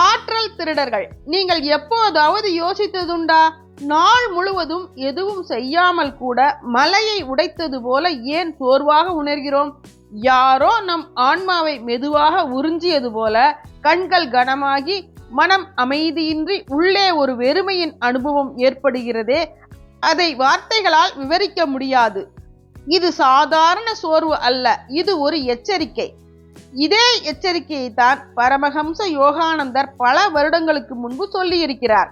ஆற்றல் திருடர்கள். நீங்கள் எப்போதாவது யோசித்ததுண்டா? நாள் முழுவதும் எதுவும் செய்யாமல் கூட மலையை உடைத்தது போல ஏன் சோர்வாக உணர்கிறோம்? யாரோ நம் ஆன்மாவை மெதுவாக உறிஞ்சியது போல கண்கள் கனமாகி மனம் அமைதியின்றி உள்ளே ஒரு வெறுமையின் அனுபவம் ஏற்படுகிறதே அதை வார்த்தைகளால் விவரிக்க முடியாது. இது சாதாரண சோர்வு அல்ல இது ஒரு எச்சரிக்கை. இதே எச்சரிக்கையை தான் பரமஹம்ச யோகானந்தர் பல வருடங்களுக்கு முன்பு சொல்லியிருக்கிறார்.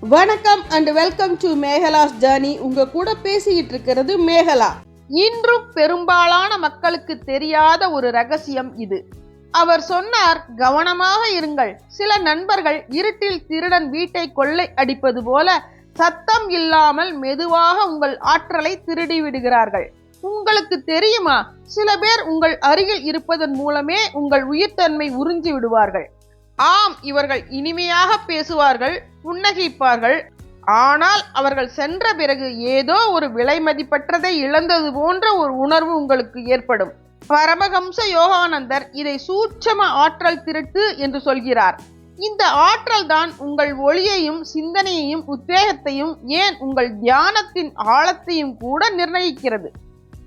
வணக்கம் and welcome to Megala's journey உங்க கூட பேசிக்கிட்டு இருக்கிறது மேகலா. இன்றும் பெரும்பாலான மக்களுக்கு தெரியாத ஒரு ரகசியம் இது. அவர் சொன்னார் கவனமாக இருங்கள். சில நண்பர்கள் இருட்டில் திருடன் வீட்டை கொள்ளை அடிப்பது போல சத்தம் இல்லாமல் மெதுவாக உங்கள் ஆற்றலை திருடி விடுகிறார்கள். உங்களுக்கு தெரியுமா? சில பேர் உங்கள் அருகில் இருப்பதன் மூலமே உங்கள் உயிர்த்தன்மை உறிஞ்சி விடுவார்கள். ஆம் இவர்கள் இனிமையாக பேசுவார்கள் புன்னகிப்பார்கள். ஆனால் அவர்கள் சென்ற பிறகு ஏதோ ஒரு விலை மதிப்பற்றதை இழந்தது போன்ற ஒரு உணர்வு உங்களுக்கு ஏற்படும். பரமஹம்ச யோகானந்தர் இதை சூட்சம ஆற்றல் திருட்டு என்று சொல்கிறார். இந்த ஆற்றல் தான் உங்கள் ஒளியையும் சிந்தனையையும் உத்வேகத்தையும் ஏன் உங்கள் தியானத்தின் ஆழத்தையும் கூட நிர்ணயிக்கிறது?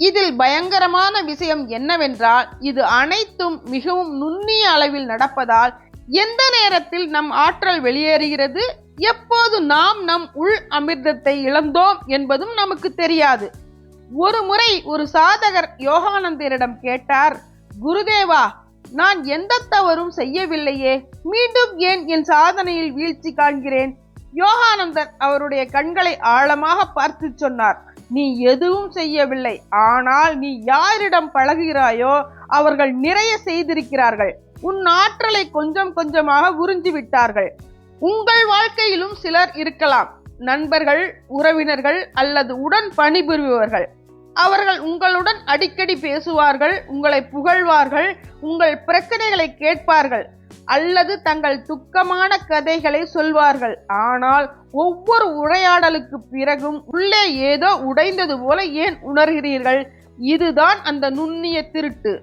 இதில் பயங்கரமான விஷயம் என்னவென்றால் இது அனைத்தும் மிகவும் நுண்ணிய அளவில் நடப்பதால் எந்த நேரத்தில் நம் ஆற்றல் வெளியேறுகிறது? எப்போது நாம் நம் உள் அமிர்தத்தை இழந்தோம் என்பதும் நமக்கு தெரியாது. ஒரு முறை ஒரு சாதகர் யோகானந்தரிடம் கேட்டார் குருதேவா நான் எந்த தவறும் செய்யவில்லையே. மீண்டும் ஏன் என் சாதனையில் வீழ்ச்சி காண்கிறேன்? யோகானந்தர் அவருடைய கண்களை ஆழமாக பார்த்து சொன்னார். நீ எதுவும் செய்யவில்லை. ஆனால் நீ யாரிடம் பழகுகிறாயோ அவர்கள் நிறைய செய்திருக்கிறார்கள். உன் ஆற்றலை கொஞ்சம் கொஞ்சமாக உறிஞ்சி விட்டார்கள். உங்கள் வாழ்க்கையிலும் சிலர் இருக்கலாம். நண்பர்கள் உறவினர்கள் அல்லது உடன் பணிபுரிபவர்கள். அவர்கள் உங்களுடன் அடிக்கடி பேசுவார்கள் உங்களை புகழ்வார்கள் உங்கள் பிரச்சனைகளை கேட்பார்கள். அல்லது தங்கள் துக்கமான கதைகளை சொல்வார்கள். ஆனால் ஒவ்வொரு உரையாடலுக்கு பிறகும் உள்ளே ஏதோ உடைந்தது போல ஏன் உணர்கிறீர்கள்? இதுதான் அந்த நுண்ணிய திருட்டு.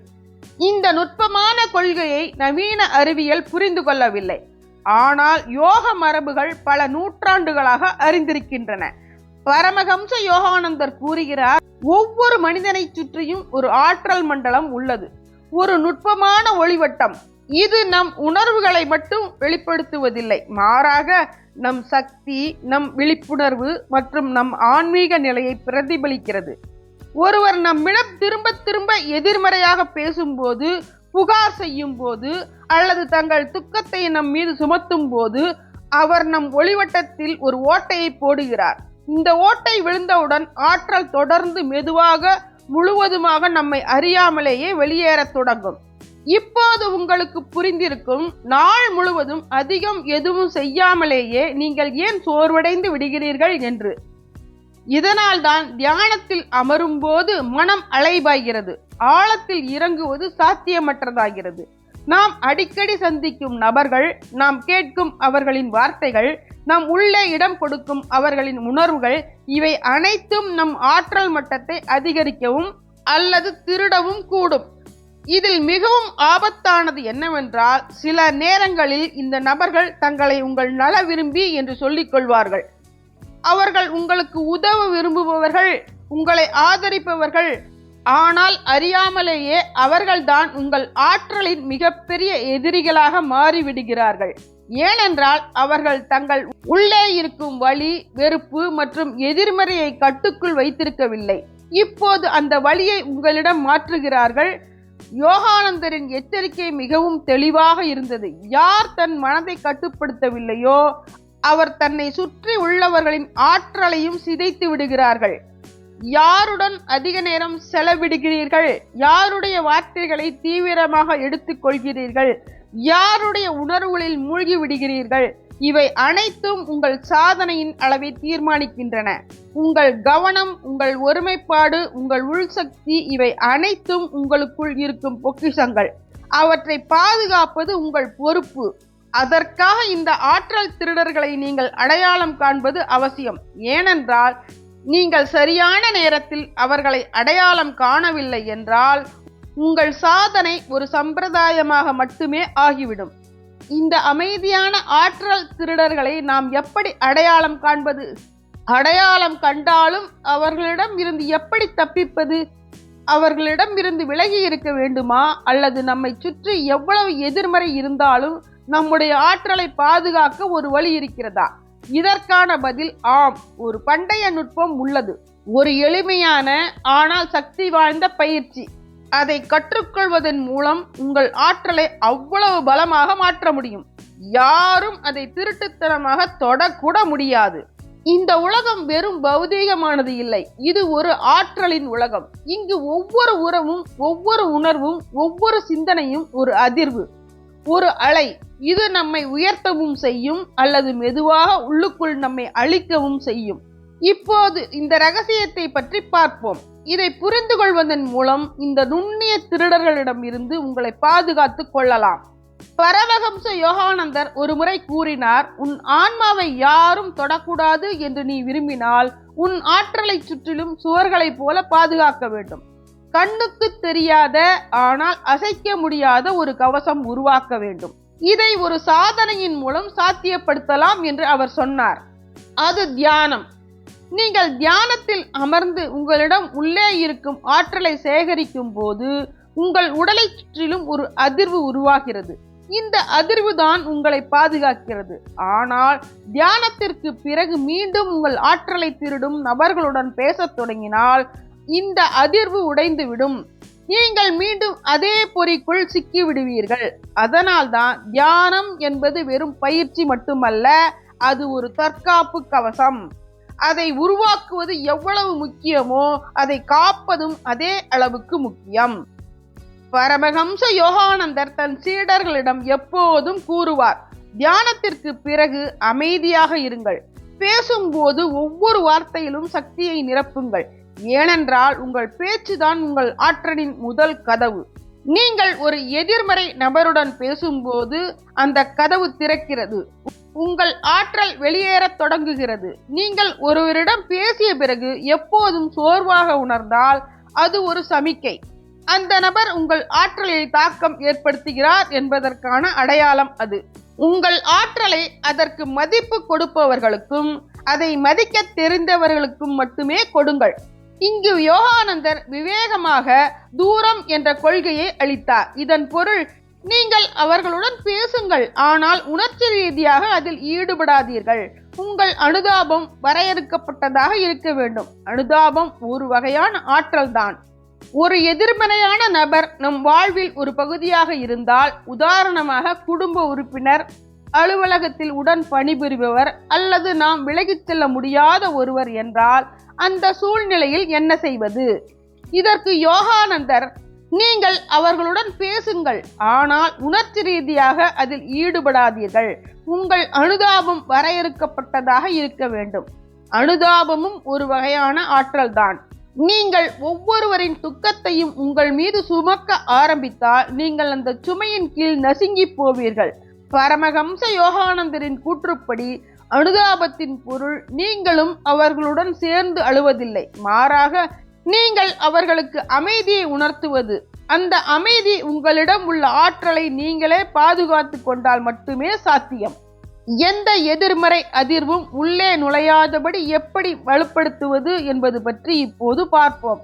இந்த நுட்பமான கொள்கையை நவீன அறிவியல் புரிந்து கொள்ளவில்லை. ஆனால் யோக மரபுகள் பல நூற்றாண்டுகளாக அறிந்திருக்கின்றன. பரமஹம்ச யோகானந்தர் கூறுகிறார் ஒவ்வொரு மனிதனை சுற்றியும் ஒரு ஆற்றல் மண்டலம் உள்ளது. ஒரு நுட்பமான ஒளிவட்டம் இது நம் உணர்வுகளை மட்டும் வெளிப்படுத்துவதில்லை. மாறாக நம் சக்தி நம் விழிப்புணர்வு மற்றும் நம் ஆன்மீக நிலையை பிரதிபலிக்கிறது. ஒருவர் நம்மிடம் திரும்ப திரும்ப எதிர்மறையாக பேசும்போது புகார் செய்யும் போது அல்லது தங்கள் துக்கத்தை நம் மீது சுமத்தும் போது அவர் நம் ஒளிவட்டத்தில் ஒரு ஓட்டையை போடுகிறார். இந்த ஓட்டை விழுந்தவுடன் ஆற்றல் தொடர்ந்து மெதுவாக முழுவதுமாக நம்மை அறியாமலேயே வெளியேறத் தொடங்கும். இப்போது உங்களுக்கு புரிந்திருக்கும் நாள் முழுவதும் அதிகம் எதுவும் செய்யாமலேயே நீங்கள் ஏன் சோர்வடைந்து விடுகிறீர்கள் என்று. இதனால்தான் தியானத்தில் அமரும் போது மனம் அலைபாய்கிறது. ஆழத்தில் இறங்குவது சாத்தியமற்றதாகிறது. நாம் அடிக்கடி சந்திக்கும் நபர்கள் நாம் கேட்கும் அவர்களின் வார்த்தைகள் நம் உள்ளே இடம் கொடுக்கும் அவர்களின் உணர்வுகள் இவை அனைத்தும் நம் ஆற்றல் மட்டத்தை அதிகரிக்கவும் அல்லது திருடவும் கூடும். இதில் மிகவும் ஆபத்தானது என்னவென்றால் சில நேரங்களில் இந்த நபர்கள் தங்களை உங்கள் நல விரும்பி என்று சொல்லிக் கொள்வார்கள். அவர்கள் உங்களுக்கு உதவ விரும்புபவர்கள் உங்களை ஆதரிப்பவர்கள். ஆனால் அறியாமலேயே அவர்கள்தான் உங்கள் ஆற்றலின் மிகப்பெரிய எதிரிகளாக மாறிவிடுகிறார்கள். ஏனென்றால் அவர்கள் தங்கள் உள்ளே இருக்கும் வழி வெறுப்பு மற்றும் எதிர்மறையை கட்டுக்குள் வைத்திருக்கவில்லை. இப்போது அந்த வழியை உங்களிடம் மாற்றுகிறார்கள். யோகானந்தரின் எச்சரிக்கை மிகவும் தெளிவாக இருந்தது. யார் தன் மனதை கட்டுப்படுத்தவில்லையோ அவர் தன்னை சுற்றி உள்ளவர்களின் ஆற்றலையும் சிதைத்து விடுகிறார்கள். யாருடன் அதிக நேரம் செலவிடுகிறீர்கள்? யாருடைய வார்த்தைகளை தீவிரமாக எடுத்துக்கொள்கிறீர்கள்? யாருடைய உணர்வுகளில் மூழ்கி விடுகிறீர்கள்? இவை அனைத்தும் உங்கள் சாதனையின் அளவை தீர்மானிக்கின்றன. உங்கள் கவனம் உங்கள் ஒருமைப்பாடு உங்கள் உள்சக்தி இவை அனைத்தும் உங்களுக்குள் இருக்கும் பொக்கிஷங்கள். அவற்றை பாதுகாப்பது உங்கள் பொறுப்பு. அதற்காக இந்த ஆற்றல் திருடர்களை நீங்கள் அடையாளம் காண்பது அவசியம். ஏனென்றால் நீங்கள் சரியான நேரத்தில் அவர்களை அடையாளம் காணவில்லை என்றால் உங்கள் சாதனை ஒரு சம்பிரதாயமாக மட்டுமே ஆகிவிடும். இந்த அமைதியான ஆற்றல் திருடர்களை நாம் எப்படி அடையாளம் காண்பது? அடையாளம் கண்டாலும் அவர்களிடம் இருந்து எப்படி தப்பிப்பது? அவர்களிடம் இருந்து விலகி இருக்க வேண்டுமா? அல்லது நம்மை சுற்றி எவ்வளவு எதிர்மறை இருந்தாலும் நம்முடைய ஆற்றலை பாதுகாக்க ஒரு வழி இருக்கிறதா? இதற்கான பதில் ஆம் ஒரு பண்டைய நுட்பம் உள்ளது. ஒரு எளிமையான ஆனால் சக்தி வாய்ந்த பயிற்சி. அதை கற்றுக்கொள்வதன் மூலம் உங்கள் ஆற்றலை அவ்வளவு பலமாக மாற்ற முடியும். யாரும் அதை திருட்டுத்தனமாக தொடக்கூட முடியாது. இந்த உலகம் வெறும் பௌதீகமானது இல்லை. இது ஒரு ஆற்றலின் உலகம். இங்கு ஒவ்வொரு உறவும் ஒவ்வொரு உணர்வும் ஒவ்வொரு சிந்தனையும் ஒரு அதிர்வு ஒரு அலை. இது நம்மை உயர்த்தவும் செய்யும் அல்லது மெதுவாக உள்ளுக்குள் நம்மை அழிக்கவும் செய்யும். இப்போது இந்த ரகசியத்தை பற்றி பார்ப்போம். இதை புரிந்து கொள்வதன் மூலம் இந்த நுண்ணிய திருடர்களிடம் இருந்து உங்களை பாதுகாத்து கொள்ளலாம். பரமஹம்ச யோகானந்தர் ஒருமுறை கூறினார் உன் ஆன்மாவை யாரும் தொடக்கூடாது என்று நீ விரும்பினால் உன் ஆற்றலை சுற்றிலும் சுவர்களைப் போல பாதுகாக்க வேண்டும். கண்ணுக்கு தெரியாத ஆனால் அசைக்க முடியாத ஒரு கவசம் உருவாக்க வேண்டும். இதை ஒரு சாதனையின் மூலம் சாத்தியப்படுத்தலாம் என்று அவர் சொன்னார். அது தியானம். நீங்கள் தியானத்தில் அமர்ந்து உங்களிடம் உள்ளே இருக்கும் ஆற்றலை சேகரிக்கும் போது உங்கள் உடலை சுற்றிலும் ஒரு அதிர்வு உருவாகிறது. இந்த அதிர்வு தான் உங்களை பாதுகாக்கிறது. ஆனால் தியானத்திற்கு பிறகு மீண்டும் உங்கள் ஆற்றலை திருடும் நபர்களுடன் பேசத் தொடங்கினால் இந்த அதிர்வு உடைந்துவிடும். நீங்கள் மீண்டும் அதே பொறிக்குள் சிக்கி விடுவீர்கள் அதனால்தான் தியானம் என்பது வெறும் பயிற்சி மட்டுமல்ல அது ஒரு தற்காப்பு கவசம். அதை உருவாக்குவது எவ்வளவு முக்கியமோ அதை காப்பதும் அதே அளவுக்கு முக்கியம். பரமஹம்ச யோகானந்தர் தன் சீடர்களிடம் எப்போதும் கூறுவார் தியானத்திற்கு பிறகு அமைதியாக இருங்கள். பேசும்போது ஒவ்வொரு வார்த்தையிலும் சக்தியை நிரப்புங்கள். ஏனென்றால் உங்கள் பேச்சுதான் உங்கள் ஆற்றலின் முதல் கதவு. நீங்கள் ஒரு எதிர்மறை நபருடன் பேசும்போது அந்த கதவு திறக்கிறது. உங்கள் ஆற்றல் வெளியேறத் தொடங்குகிறது. நீங்கள் ஒருவரிடம் பேசிய பிறகு எப்போதும் சோர்வாக உணர்ந்தால் அது ஒரு சமிக்கை. அந்த நபர் உங்கள் ஆற்றலில் தாக்கம் ஏற்படுத்துகிறார் என்பதற்கான அடையாளம் அது. உங்கள் ஆற்றலை அதற்கு மதிப்பு கொடுப்பவர்களுக்கும் அதை மதிக்க தெரிந்தவர்களுக்கும் மட்டுமே கொடுங்கள். இங்கு யோகானந்தர் விவேகமாக தூரம் என்ற கொள்கையை அளித்தார். இதன் பொருள் நீங்கள் அவர்களுடன் பேசுங்கள் ஆனால் உணர்ச்சி ரீதியாக அதில் ஈடுபடாதீர்கள். உங்கள் அனுதாபம் வரையறுக்கப்பட்டதாக இருக்க வேண்டும். அனுதாபம் ஒரு வகையான ஆற்றல்தான். ஒரு எதிர்மறையான நபர் நம் வாழ்வில் ஒரு பகுதியாக இருந்தால் உதாரணமாக குடும்ப உறுப்பினர் அலுவலகத்தில் உடன் பணிபுரிபவர் அல்லது நாம் விலகிச் செல்ல முடியாத ஒருவர் என்றால் அந்த சூழ்நிலையில் என்ன செய்வது? இதற்கு யோகானந்தர் நீங்கள் அவர்களுடன் பேசுங்கள் ஆனால் உணர்ச்சி ரீதியாக அதில் ஈடுபடாதீர்கள். உங்கள் அனுதாபம் வரையறுக்கப்பட்டதாக இருக்க வேண்டும். அனுதாபமும் ஒரு வகையான ஆற்றல்தான். நீங்கள் ஒவ்வொருவரின் துக்கத்தையும் உங்கள் மீது சுமக்க ஆரம்பித்தால் நீங்கள் அந்த சுமையின் கீழ் நசுங்கி போவீர்கள். பரமஹம்ச யோகானந்தரின் கூற்றுப்படி அனுதாபத்தின் பொருள் நீங்களும் அவர்களுடன் சேர்ந்து அழுவதில்லை. மாறாக நீங்கள் அவர்களுக்கு அமைதியை உணர்த்துவது. அந்த அமைதி உங்களிடம் உள்ள ஆற்றலை நீங்களே பாதுகாத்து கொண்டால் மட்டுமே சாத்தியம். எந்த எதிர்மறை அதிர்வும் உள்ளே நுழையாதபடி எப்படி வலுப்படுத்துவது என்பது பற்றி இப்போது பார்ப்போம்.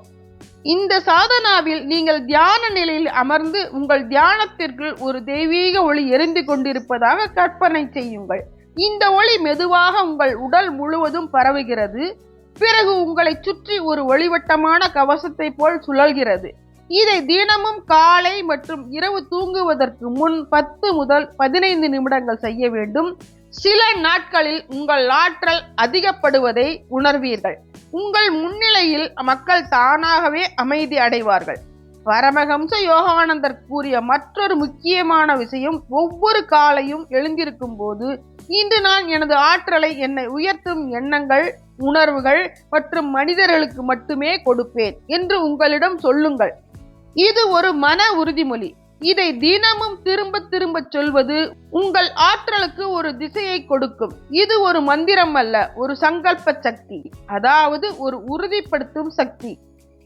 இந்த சாதனாவில் நீங்கள் தியான நிலையில் அமர்ந்து உங்கள் தியானத்திற்குள் ஒரு தெய்வீக ஒளி எரிந்து கொண்டிருப்பதாக கற்பனை செய்யுங்கள். இந்த ஒளி மெதுவாக உங்கள் உடல் முழுவதும் பரவுகிறது. பிறகு உங்களை சுற்றி ஒரு ஒளிவட்டமான கவசத்தை போல் சுழல்கிறது. இதை தினமும் காலை மற்றும் இரவு தூங்குவதற்கு முன் பத்து முதல் பதினைந்து நிமிடங்கள் செய்ய வேண்டும். சில நாட்களில் உங்கள் ஆற்றல் அதிகப்படுவதை உணர்வீர்கள். உங்கள் முன்னிலையில் மக்கள் தானாகவே அமைதி அடைவார்கள். பரமஹம்ச யோகானந்தர் கூறிய மற்றொரு முக்கியமான விஷயம் ஒவ்வொரு காலையும் எழுந்திருக்கும் போது இன்று நான் எனது ஆற்றலை என்னை உயர்த்தும் எண்ணங்கள் உணர்வுகள் மற்றும் மனிதர்களுக்கு மட்டுமே கொடுப்பேன் என்று உங்களிடம் சொல்லுங்கள். இது ஒரு மன உறுதிமொழி. இதை தினமும் திரும்ப திரும்ப சொல்வது உங்கள் ஆற்றலுக்கு ஒரு திசையை கொடுக்கும். இது ஒரு மந்திரம் அல்ல ஒரு சங்கல்ப சக்தி அதாவது ஒரு உறுதிப்படுத்தும் சக்தி.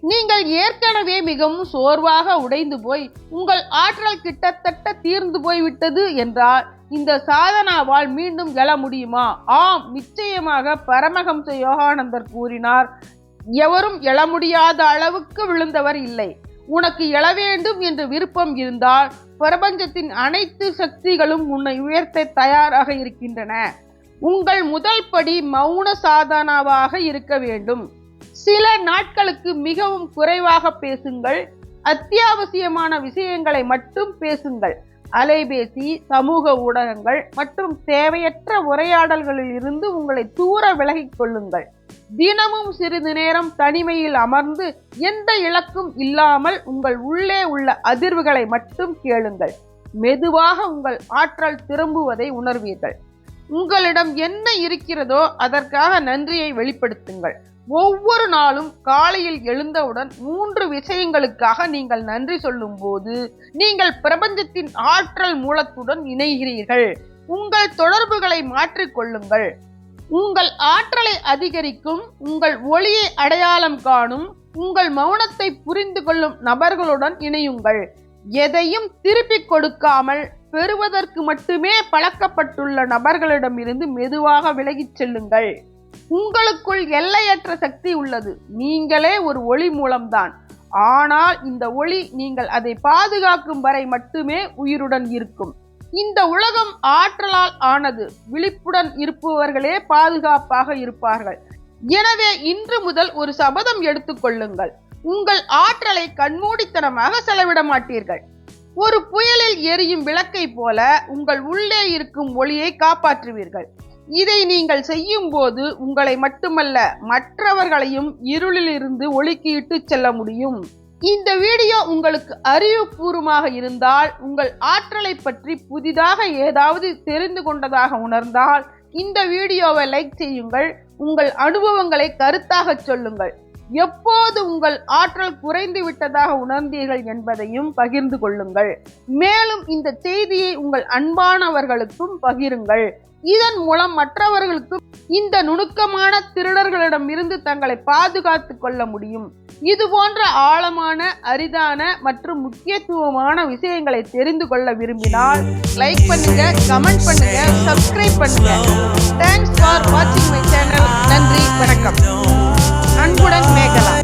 நீங்கள் ஏற்கனவே மிகவும் சோர்வாக உடைந்து போய் உங்கள் ஆற்றல் கிட்டத்தட்ட தீர்ந்து போய்விட்டது என்றால் இந்த சாதனாவால் மீண்டும் எழ முடியுமா? ஆம் நிச்சயமாக பரமஹம்ச யோகானந்தர் கூறினார் எவரும் எழ முடியாத அளவுக்கு விழுந்தவர் இல்லை. உனக்கு எழ வேண்டும் என்று விருப்பம் இருந்தால் பிரபஞ்சத்தின் அனைத்து சக்திகளும் உன்னை உயர்த்த தயாராக இருக்கின்றன. உங்கள் முதல் படி மௌன சாதனாவாக இருக்க வேண்டும். சில நாட்களுக்கு மிகவும் குறைவாக பேசுங்கள். அத்தியாவசியமான விஷயங்களை மட்டும் பேசுங்கள். அலைபேசி சமூக ஊடகங்கள் மற்றும் தேவையற்ற உரையாடல்களில் இருந்து உங்களை தூர விலகிக் கொள்ளுங்கள். தினமும் சிறிது நேரம் தனிமையில் அமர்ந்து எந்த இலக்கும் இல்லாமல் உங்கள் உள்ளே உள்ள அதிர்வுகளை மட்டும் கேளுங்கள். மெதுவாக உங்கள் ஆற்றல் திரும்புவதை உணர்வீர்கள். உங்களிடம் என்ன இருக்கிறதோ அதற்காக நன்றியை வெளிப்படுத்துங்கள். ஒவ்வொரு நாளும் காலையில் எழுந்தவுடன் மூன்று விஷயங்களுக்காக நீங்கள் நன்றி சொல்லும்போது நீங்கள் பிரபஞ்சத்தின் ஆற்றல் மூலத்துடன் இணைகிறீர்கள். உங்கள் தொடர்புகளை மாற்றிக்கொள்ளுங்கள் உங்கள் ஆற்றலை அதிகரிக்கும் உங்கள் ஒளியை அடையாளம் காணும் உங்கள் மௌனத்தை புரிந்து கொள்ளும் நபர்களுடன் இணையுங்கள். எதையும் திருப்பிக் கொடுக்காமல் பெறுவதற்கு மட்டுமே பழக்கப்பட்டுள்ள நபர்களிடமிருந்து மெதுவாக விலகிச் செல்லுங்கள். உங்களுக்குள் எல்லையற்ற சக்தி உள்ளது. நீங்களே ஒரு ஒளி மூலம்தான். ஆனால் இந்த ஒளி நீங்கள் அதை பாதுகாக்கும் வரை மட்டுமே உயிருடன் இருக்கும். இந்த உலகம் ஆற்றலால் ஆனது விழிப்புடன் இருப்பவர்களே பாதுகாப்பாக இருப்பார்கள். எனவே இன்று முதல் ஒரு சபதம் எடுத்துக்கொள்ளுங்கள் உங்கள் ஆற்றலை கண்மூடித்தனமாக செலவிட மாட்டீர்கள். ஒரு புயலில் எரியும் விளக்கை போல உங்கள் உள்ளே இருக்கும் ஒளியை காப்பாற்றுவீர்கள். இதை நீங்கள் செய்யும் போது உங்களை மட்டுமல்ல மற்றவர்களையும் இருளிலிருந்து ஒழுக்கி இட்டு செல்ல முடியும். இந்த வீடியோ உங்களுக்கு அறிவுபூர்வமாக இருந்தால் உங்கள் ஆற்றலை பற்றி புதிதாக ஏதாவது தெரிந்து கொண்டதாக உணர்ந்தால் இந்த வீடியோவை லைக் செய்யுங்கள் உங்கள் அனுபவங்களை கருத்தாக சொல்லுங்கள். எப்போது உங்கள் ஆற்றல் குறைந்து விட்டதாக உணர்ந்தீர்கள் என்பதையும் பகிர்ந்து கொள்ளுங்கள். மேலும் இந்த செய்தியை உங்கள் அன்பானவர்களுக்கும் பகிருங்கள். இதன் மூலம் மற்றவர்களுக்கும் இந்த நுணுக்கமான திருடர்களிடமிருந்து தங்களை பாதுகாத்து கொள்ள முடியும். இது போன்ற ஆழமான அரிதான மற்றும் முக்கியத்துவமான விஷயங்களை தெரிந்து கொள்ள விரும்பினால் லைக் பண்ணுங்க கமெண்ட் பண்ணுங்க சப்ஸ்கிரைப் பண்ணுங்க. தேங்க்ஸ் ஃபார் வாட்சிங் மை சேனல் நன்றி வணக்கம். அன்புடன் மேகலா.